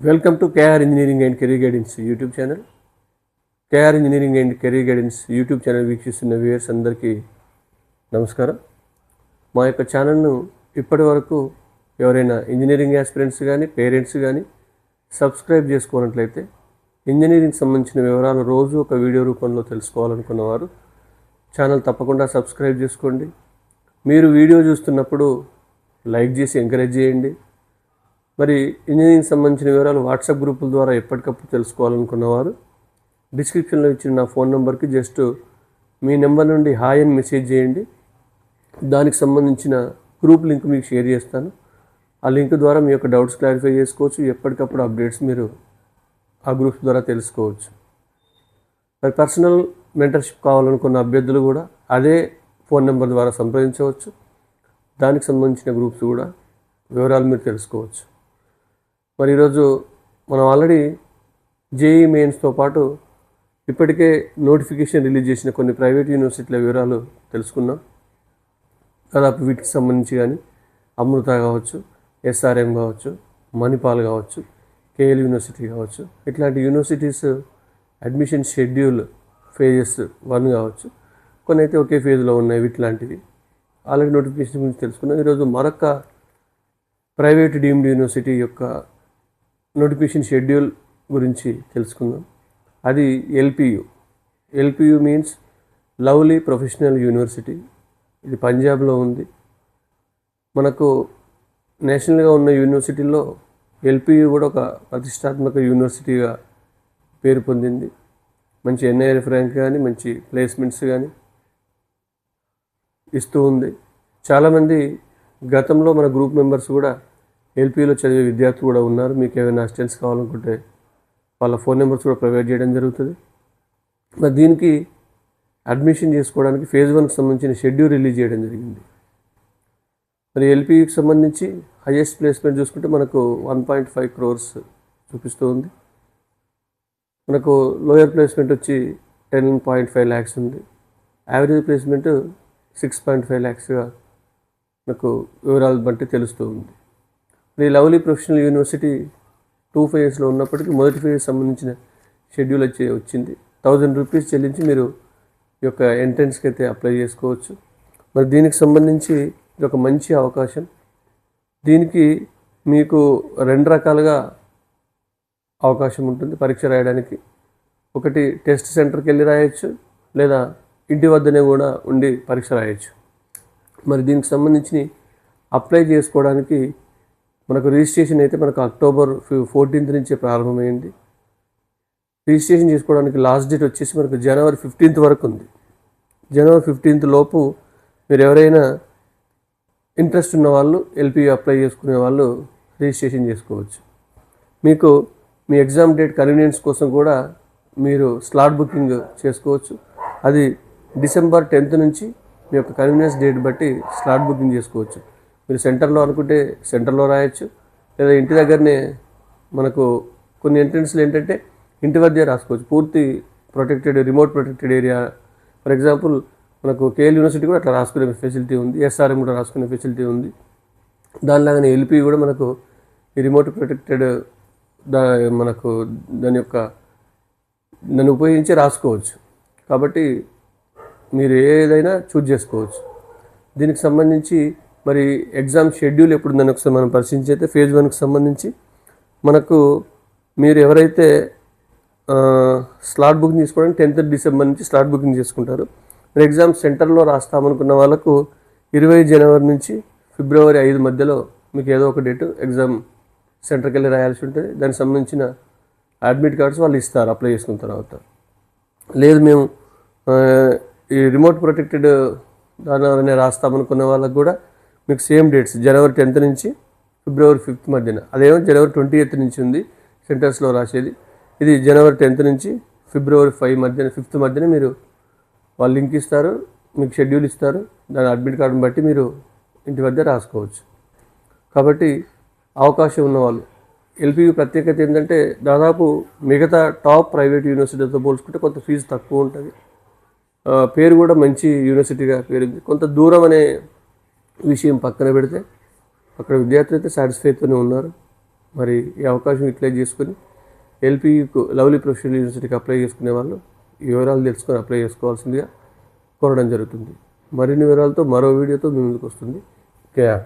Welcome to KR engineering and career guidance YouTube channel KR engineering and career guidance YouTube channel వీక్షిస్తున్న viewers అందరికీ నమస్కారం. మా యొక్క ఛానల్ను ఇప్పటి వరకు ఎవరైనా ఇంజనీరింగ్ ఆస్పిరెంట్స్ కానీ పేరెంట్స్ కానీ సబ్స్క్రైబ్ చేసుకున్నట్లయితే ఇంజనీరింగ్ సంబంధించిన వివరాలు రోజు ఒక వీడియో రూపంలో తెలుసుకోవాలనుకున్నవారు ఛానల్ తప్పకుండా సబ్స్క్రైబ్ చేసుకోండి. మీరు వీడియో చూస్తున్నప్పుడు లైక్ చేసి ఎంకరేజ్ చేయండి. మరి ఇంజనీరింగ్ సంబంధించిన వివరాలు వాట్సాప్ గ్రూపుల ద్వారా ఎప్పటికప్పుడు తెలుసుకోవాలనుకున్నవారు డిస్క్రిప్షన్లో ఇచ్చిన నా ఫోన్ నెంబర్కి జస్ట్ మీ నెంబర్ నుండి హాయ్ అని మెసేజ్ చేయండి. దానికి సంబంధించిన గ్రూప్ లింక్ మీకు షేర్ చేస్తాను. ఆ లింక్ ద్వారా మీ యొక్క డౌట్స్ క్లారిఫై చేసుకోవచ్చు. ఎప్పటికప్పుడు అప్డేట్స్ మీరు ఆ గ్రూప్స్ ద్వారా తెలుసుకోవచ్చు. మరి పర్సనల్ మెంటర్షిప్ కావాలనుకున్న అభ్యర్థులు కూడా అదే ఫోన్ నెంబర్ ద్వారా సంప్రదించవచ్చు. దానికి సంబంధించిన గ్రూప్స్ కూడా వివరాలు మీరు తెలుసుకోవచ్చు. మరి ఈరోజు మనం ఆల్రెడీ జేఈ మెయిన్స్తో పాటు ఇప్పటికే నోటిఫికేషన్ రిలీజ్ చేసిన కొన్ని ప్రైవేట్ యూనివర్సిటీల వివరాలు తెలుసుకున్నాం. దాదాపు వీటికి సంబంధించి కానీ అమృత కావచ్చు ఎస్ఆర్ఎం కావచ్చు మణిపాల్ కావచ్చు కేఎల్ యూనివర్సిటీ కావచ్చు ఇట్లాంటి universities admission schedule phases one కావచ్చు. కొన్ని అయితే ఒకే ఫేజ్లో ఉన్నాయి వీటిలాంటివి. ఆల్రెడీ నోటిఫికేషన్ గురించి తెలుసుకున్నాం. ఈరోజు మరొక ప్రైవేట్ డీమ్డ్ యూనివర్సిటీ యొక్క నోటిఫికేషన్ షెడ్యూల్ గురించి తెలుసుకుందాం. అది LPU. LPU means lovely professional university. ఇది పంజాబ్లో ఉంది. మనకు నేషనల్గా ఉన్న యూనివర్సిటీల్లో ఎల్పియు కూడా ఒక ప్రతిష్టాత్మక యూనివర్సిటీగా పేరు పొందింది. మంచి ఎన్ఐఎఫ్ ర్యాంక్ కానీ మంచి ప్లేస్మెంట్స్ కానీ ఇస్తూ ఉంది. చాలామంది గతంలో మన గ్రూప్ మెంబర్స్ కూడా ఎల్పీలో చదివే విద్యార్థులు కూడా ఉన్నారు. మీకు ఏమైనా అసిస్టెన్స్ కావాలనుకుంటే వాళ్ళ ఫోన్ నెంబర్స్ కూడా ప్రొవైడ్ చేయడం జరుగుతుంది. మరి దీనికి అడ్మిషన్ చేసుకోవడానికి ఫేజ్ వన్కి సంబంధించిన షెడ్యూల్ రిలీజ్ చేయడం జరిగింది. మరి ఎల్పీకి సంబంధించి హైయెస్ట్ ప్లేస్మెంట్ చూసుకుంటే మనకు వన్ పాయింట్ ఫైవ్ క్రోర్స్ చూపిస్తూ ఉంది. మనకు లోయర్ ప్లేస్మెంట్ వచ్చి టెన్ పాయింట్ ఫైవ్ ల్యాక్స్ ఉంది. Average placement six point five ల్యాక్స్గా నాకు వివరాలు బట్టి తెలుస్తూ ఉంది. ఈ లవ్లీ ప్రొఫెషనల్ యూనివర్సిటీ టూ ఫేజెస్లో ఉన్నప్పటికీ మొదటి ఫేజ్ సంబంధించిన షెడ్యూల్ వచ్చి వచ్చింది. థౌజండ్ రూపీస్ చెల్లించి మీరు ఈ యొక్క ఎంట్రన్స్కి అయితే అప్లై చేసుకోవచ్చు. మరి దీనికి సంబంధించి ఇది ఒక మంచి అవకాశం. దీనికి మీకు రెండు రకాలుగా అవకాశం ఉంటుంది పరీక్ష రాయడానికి. ఒకటి టెస్ట్ సెంటర్కి వెళ్ళి రాయొచ్చు లేదా ఇంటి వద్దనే కూడా ఉండి పరీక్ష రాయొచ్చు. మరి దీనికి సంబంధించి అప్లై చేసుకోవడానికి మనకు రిజిస్ట్రేషన్ అయితే మనకు అక్టోబర్ ఫోర్టీన్త్ నుంచే ప్రారంభమైంది. రిజిస్ట్రేషన్ చేసుకోవడానికి లాస్ట్ డేట్ వచ్చేసి మనకు జనవరి ఫిఫ్టీన్త్ వరకు ఉంది. జనవరి ఫిఫ్టీన్త్ లోపు మీరు ఎవరైనా ఇంట్రెస్ట్ ఉన్న వాళ్ళు ఎల్పీ అప్లై చేసుకునే వాళ్ళు రిజిస్ట్రేషన్ చేసుకోవచ్చు. మీకు మీ ఎగ్జామ్ డేట్ కన్వీనియన్స్ కోసం కూడా మీరు స్లాట్ బుకింగ్ చేసుకోవచ్చు. అది డిసెంబర్ టెన్త్ నుంచి మీ యొక్క కన్వీనియన్స్ డేట్ బట్టి స్లాట్ బుకింగ్ చేసుకోవచ్చు. మీరు సెంటర్లో అనుకుంటే సెంటర్లో రాయొచ్చు. లేదా ఇంటి దగ్గరనే మనకు కొన్ని ఎంట్రెన్స్లు ఏంటంటే ఇంటి వద్దే రాసుకోవచ్చు. పూర్తి protected remote protected area. For example మనకు కేఎల్ యూనివర్సిటీ కూడా అట్లా రాసుకునే ఫెసిలిటీ ఉంది. ఎస్ఆర్ఎం కూడా రాసుకునే ఫెసిలిటీ ఉంది. దానిలాగానే ఎల్పి కూడా మనకు ఈ రిమోట్ ప్రొటెక్టెడ్ దా మనకు దాని యొక్క దాన్ని ఉపయోగించి రాసుకోవచ్చు. కాబట్టి మీరు ఏదైనా చూజ్ చేసుకోవచ్చు. దీనికి సంబంధించి మరి ఎగ్జామ్ షెడ్యూల్ ఎప్పుడు దాన్ని ఒకసారి మనం పరిశీలించి అయితే ఫేజ్ వన్కి సంబంధించి మనకు మీరు ఎవరైతే స్లాట్ బుకింగ్ తీసుకోవడానికి టెన్త్ డిసెంబర్ నుంచి స్లాట్ బుకింగ్ చేసుకుంటారు మరి ఎగ్జామ్ సెంటర్లో రాస్తామనుకున్న వాళ్ళకు ఇరవై జనవరి నుంచి ఫిబ్రవరి ఐదు మధ్యలో మీకు ఏదో ఒక డేట్ ఎగ్జామ్ సెంటర్కి వెళ్ళి రాయాల్సి ఉంటుంది. దానికి సంబంధించిన అడ్మిట్ కార్డ్స్ వాళ్ళు ఇస్తారు అప్లై చేసుకున్న తర్వాత. లేదు మేము ఈ రిమోట్ ప్రొటెక్టెడ్ దాని రాస్తామనుకున్న వాళ్ళకు కూడా మీకు సేమ్ డేట్స్ జనవరి టెన్త్ నుంచి ఫిబ్రవరి ఫిఫ్త్ మధ్యన. అదేమో జనవరి ట్వంటీ ఎయిత్ నుంచి ఉంది సెంటర్స్లో రాసేది. ఇది జనవరి టెన్త్ నుంచి ఫిబ్రవరి ఫైవ్ మధ్యన ఫిఫ్త్ మధ్యన మీరు వాళ్ళు లింక్ ఇస్తారు మీకు షెడ్యూల్ ఇస్తారు. దాని అడ్మిట్ కార్డుని బట్టి మీరు ఇంటి వద్ద రాసుకోవచ్చు. కాబట్టి అవకాశం ఉన్నవాళ్ళు ఎల్పియు ప్రత్యేకత ఏంటంటే దాదాపు మిగతా టాప్ ప్రైవేట్ యూనివర్సిటీతో పోల్చుకుంటే కొంత ఫీజు తక్కువ ఉంటుంది. పేరు కూడా మంచి యూనివర్సిటీగా పేరుంది. కొంత దూరం అనే విషయం పక్కన పెడితే అక్కడ విద్యార్థులు అయితే సాటిస్ఫైతోనే ఉన్నారు. మరి ఈ అవకాశం యూటిలైజ్ చేసుకొని ఎల్పీకు లవ్లీ ప్రొఫెషనల్ యూనివర్సిటీకి అప్లై చేసుకునే వాళ్ళు ఈ వివరాలు తెలుసుకొని అప్లై చేసుకోవాల్సిందిగా కోరడం జరుగుతుంది. మరిన్ని వివరాలతో మరో వీడియోతో మీ ముందుకు వస్తుంది. కేఆర్